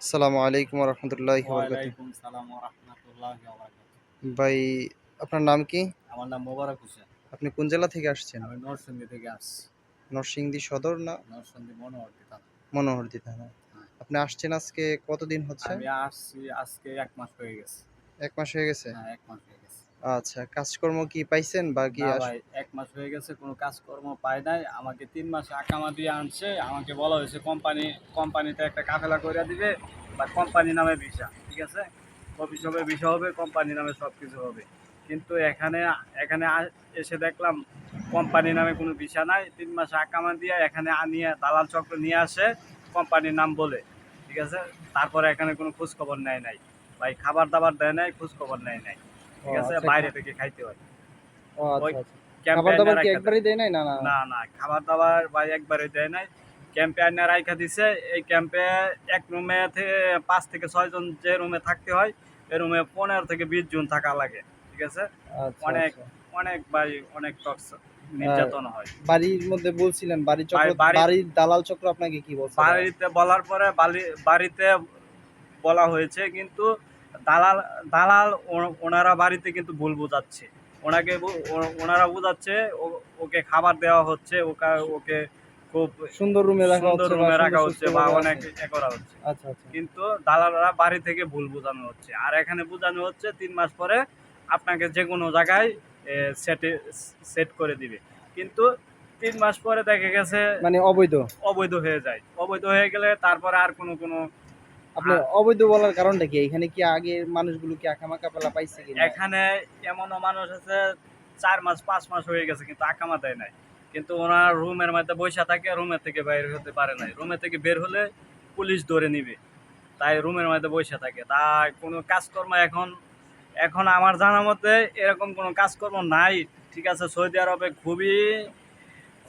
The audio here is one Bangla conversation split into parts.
আসসালামু আলাইকুম রহমতুল্লাহ। ভাই আপনার নাম কি? আমার নাম মোবারক হোসেন। আপনি কোন জেলা থেকে আসছেন? আমি নরসিংদী থেকে আসছি। নরসিংদী সদর না? নরসিংদী মনোহরদী থানা। মনোহরদি থানা। হ্যাঁ। আপনি আসছেন আজকে কতদিন হচ্ছে? আমি আসছি আজকে এক মাস হয়ে গেছে। এক মাস হয়ে গেছে? হ্যাঁ এক মাস হয়ে গেছে। আচ্ছা কাজকর্ম কি পাইছেন বা কি না ভাই এক মাস হয়ে গেছে কোনো কাজকর্ম পাই নাই। আমাকে তিন মাসে আকামা দিয়ে আনছে। আমাকে বলা হয়েছে কোম্পানি কোম্পানিতে একটা কাফেলা করে দিবে বা কোম্পানি নামে ভিসা ঠিক আছে? অফিস হবে ভিসা হবে কোম্পানি নামে সব কিছু হবে। কিন্তু এখানে এখানে এসে দেখলাম কোম্পানি নামে কোনো ভিসা নাই। তিন মাসে আকামা দিয়ে এখানে আনিয়ে দালাল চক্র নিয়ে আসে কোম্পানির নাম বলে ঠিক আছে? তারপরে এখানে কোনো খোঁজ খবর নেয় নাই। ভাই খাবার দাবার দেয় নাই খোঁজ খবর নেয় নাই। ঠিক আছে? আচ্ছা, বাইরে থেকে খাইতে হয়। ও, আচ্ছা, আচ্ছা। খাবার দাবার কি একবারই দেয় নাই? না না না। না খাবার দাবার ভাই একবারে দেয় নাই। ক্যাম্পে আইনা রাইখা দিছে। এই ক্যাম্পে এক রুমে পাঁচ থেকে ছয় জন যে রুমে থাকতে হয় এই রুমে পনেরো থেকে বিশ জন থাকা লাগে ঠিক আছে? আচ্ছা, অনেক আচ্ছা। অনেক ভাই অনেক টর্চার নির্যাতন হয়। বাড়ির মধ্যে বলছিলেন বাড়ির চক্র বাড়ির দালাল চক্র আপনাকে কি বলছে? বাড়িতে বলার পরে বাড়িতে বলা হয়েছে কিন্তু দালাল দালাল ওনারা বাড়িতে কিন্তু ভুল বোঝাচ্ছে। ওনাকে ওনারা বোঝাচ্ছে ওকে খাবার দেওয়া হচ্ছে ওকে ওকে খুব সুন্দর রুমে সুন্দর রুমে রাখা হচ্ছে বা অনেক এ করা হচ্ছে। আচ্ছা আচ্ছা। কিন্তু দালালরা বাড়ি থেকে ভুল বোঝানো হচ্ছে। আর এখানে বোঝানো হচ্ছে তিন মাস পরে আপনাকে যে কোনো জায়গায় সেটে সেট করে দিবে। কিন্তু তিন মাস পরে দেখা গেছে মানে অবৈধ? অবৈধ হয়ে যায়। অবৈধ হয়ে গেলে তারপরে আর কোনো কোনো আপনি অবৈধ বলার কারণটা কি? এখানে কি আগে মানুষগুলো কি আকামাকা পেলা পাইছে কি এখানে এমনও মানুষ আছে চার মাস পাঁচ মাস হয়ে গেছে কিন্তু আকামা দেয় নাই। কিন্তু ওনার রুমের মধ্যে বসে থাকে রুমের থেকে বের হতে পারে নাই। রুমের থেকে বের হলে পুলিশ ধরে নিবে তাই রুমের মধ্যে বসে থাকে। তাই কোনো কাজকর্ম এখন এখন আমার জানা মতে এরকম কোনো কাজকর্ম নাই। ঠিক আছে সৌদি আরবে খুবই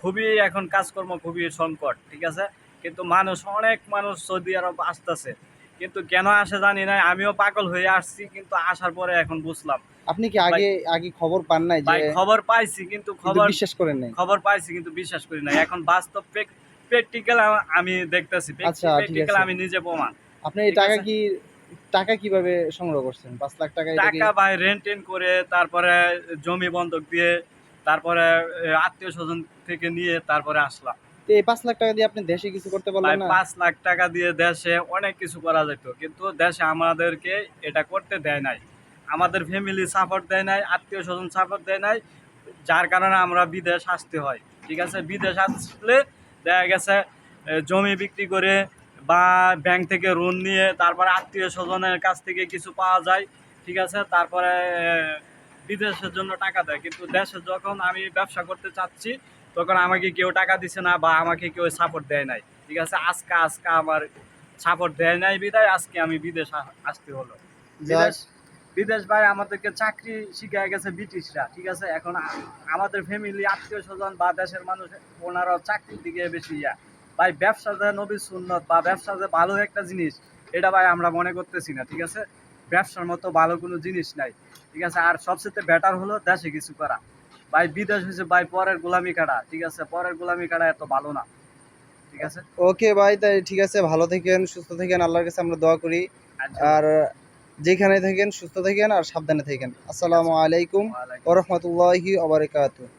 খুবই এখন কাজকর্ম খুবই সংকট ঠিক আছে? কিন্তু মানুষ অনেক মানুষ সৌদি আরব আসতেছে। কিন্তু কেন আসে জানি না আমিও পাগল হয়ে আসছি কিন্তু আসার পরে এখন বুঝলাম। আপনি কি আগে আগে খবর পান নাই যে ভাই খবর পাইছি কিন্তু খবর বিশ্বাস করেন নাই? খবর পাইছি কিন্তু বিশ্বাস করি না এখন বাস্তব প্র্যাকটিক্যাল আমি দেখতেছি। আচ্ছা, প্র্যাকটিক্যাল আমি নিজে প্রমাণ। আপনি এই টাকা কি টাকা কীভাবে সংগ্রহ করছেন? পাঁচ লাখ টাকা টাকা ভাই রেন্ট টেন করে তারপরে জমি বন্ধক দিয়ে তারপরে আত্মীয় স্বজন থেকে নিয়ে তারপরে আসলাম। তো এই পাঁচ লাখ টাকা দিয়ে আপনি দেশে কিছু করতে পারলেন না? পাঁচ লাখ টাকা দিয়ে দেশে অনেক কিছু করা যেত কিন্তু দেশে আমাদেরকে এটা করতে দেয় নাই। আমাদের ফ্যামিলি সাপোর্ট দেয় নাই আত্মীয় স্বজন সাপোর্ট দেয় নাই যার কারণে আমরা বিদেশ আসতে হয় ঠিক আছে? বিদেশ আসলে দেখা গেছে জমি বিক্রি করে বা ব্যাংক থেকে ঋণ নিয়ে তারপরে আত্মীয় স্বজনের কাছ থেকে কিছু পাওয়া যায় ঠিক আছে? তারপরে বিদেশের জন্য টাকা দেয় কিন্তু দেশে যখন আমি ব্যবসা করতে চাচ্ছি তখন আমাকে কেউ টাকা দিছে না বা আমাকে কেউ সাপোর্ট দেয় নাই। ঠিক আছে? আজকে আজকে আমার সাপোর্ট দেয় নাই বিদায় আজকে আমি বিদেশ আসতে হলো। বিদেশ বিদেশ ভাই আমাদেরকে চাকরি শিখায় গেছে ব্রিটিশরা ঠিক আছে? এখন আমাদের ফ্যামিলি আত্মীয় স্বজন বা দেশের মানুষ ওনারা চাকরির দিকে বেশি ইয়া। ভাই ব্যবসা যে নবী সুন্নত বা ব্যবসা যে ভালো একটা জিনিস এটা ভাই আমরা মনে করতেছি না ঠিক আছে? ব্যবসার মতো ভালো কোনো জিনিস নাই ঠিক আছে? আর সবচেয়ে বেটার হলো দেশে কিছু করা। ভাই বিদেশ হয়েছে ভাই পরের গোলামি কাটা ঠিক আছে পরের গোলামি কাটা এত ভালো না? ঠিক আছে? ওকে ভাই তাই ঠিক আছে ভালো থাকেন সুস্থ থাকেন আল্লাহর কাছে আমরা দোয়া করি। আচ্ছা, আর যেখানে থাকেন সুস্থ থাকেন আর সাবধানে থাকেন। আসসালামু আলাইকুম ওরহমতুল্লাহি ওবরাকাতুহ